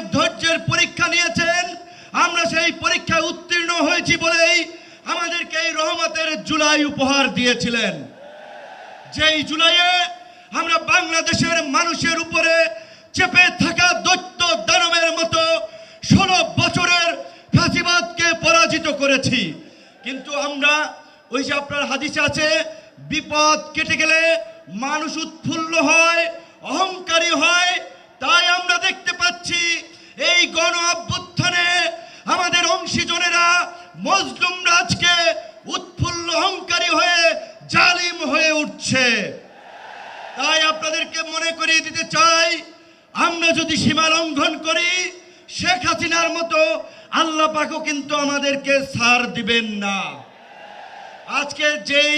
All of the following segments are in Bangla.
আমাদের ধৈর্যের পরীক্ষা নিয়েছেন। আমরা সেই পরীক্ষায় উত্তীর্ণ হয়েছি বলেই আমাদেরকে এই রহমতের জুলাই উপহার দিয়েছিলেন। যেই জুলাইয়ে আমরা বাংলাদেশের মানুষের উপরে চেপে থাকা দৈত্য দানবের মতো ষোলো বছরের ফাঁসিবাদকে পরাজিত করেছি। কিন্তু আমরা ওই যে আপনার হাদিসে আছে, বিপদ কেটে গেলে মানুষ উৎফুল্ল হয়, অহংকারী হয়, তাই আমরা দেখতে পাচ্ছি এই গণ অভ্যুত্থানে আমাদের অংশীজনেরা মজলুম রাজকে উৎফুল্ল অহংকারী হয়ে জালিম হয়ে উঠছে। তাই আপনাদেরকে মনে করিয়ে দিতে চাই, আমরা যদি সীমা লঙ্ঘন করি, শেখ হাসিনার মতো আল্লাহ পাকও কিন্তু আমাদেরকে ছাড় দিবেন না। আজকে যেই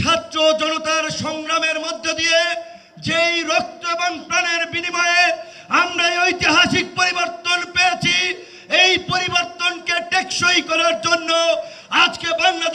ছাত্র জনতার সংগ্রামের মধ্য দিয়ে যেই রক্ত এবং প্রাণের বিনিময়ে আমরা ঐতিহাসিক পরিবর্তন পেয়েছি এই পরিবর্তনকে টেকসই করার জন্য আজকে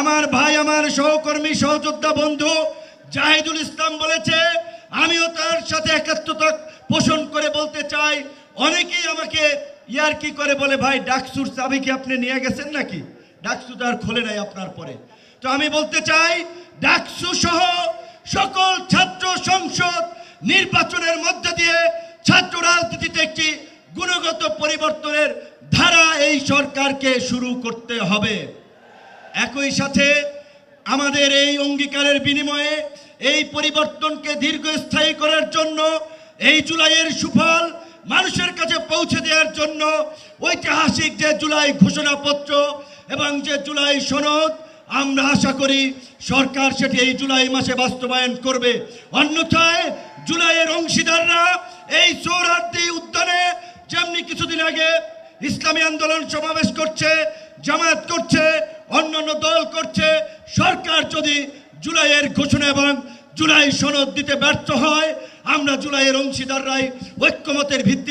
আমার ভাই, আমার সহকর্মী, সহযোদ্ধা বন্ধু জাহিদুল ইসলাম বলেছে, আমিও তার সাথে একাত্মতা পোষণ করে বলতে চাই। অনেকেই আমাকে, ইয়ার কি করে বলে, ভাই, ডাকসুর চাবি কি আপনি নিয়ে গেছেন নাকি? ডাকসু তো আর খোলে নাই আপনার পরে। তো আমি বলতে চাই, ডাকসু সহ সকল ছাত্র সংসদ নির্বাচনের মধ্য দিয়ে ছাত্র রাজনীতিতে একটি গুণগত পরিবর্তনের ধারা এই সরকারকে শুরু করতে হবে। একই সাথে আমাদের এই অঙ্গীকারের বিনিময়ে এই পরিবর্তনকে দীর্ঘস্থায়ী করার জন্য, এই জুলাইয়ের সুফল মানুষের কাছে পৌঁছে দেওয়ার জন্য ঐতিহাসিক যে জুলাই ঘোষণাপত্র এবং যে জুলাই সনদ, আমরা আশা করি সরকার সেটি এই জুলাই মাসে বাস্তবায়ন করবে। অন্যথায় জুলাইয়ের অংশীদাররা এই সৌরার্দি উদ্যানে যেমনি কিছুদিন আগে ইসলামী আন্দোলন সমাবেশ করছে, জামায়াত করছে অন্যান্য দল করছে, সরকার যদি জুলাইয়ের ঘোষণা এবং জুলাই সনদ দিতে ব্যর্থ হয়, আমরা জুলাইয়ের অংশীদাররাই ঐক্যমতের ভিত্তিতে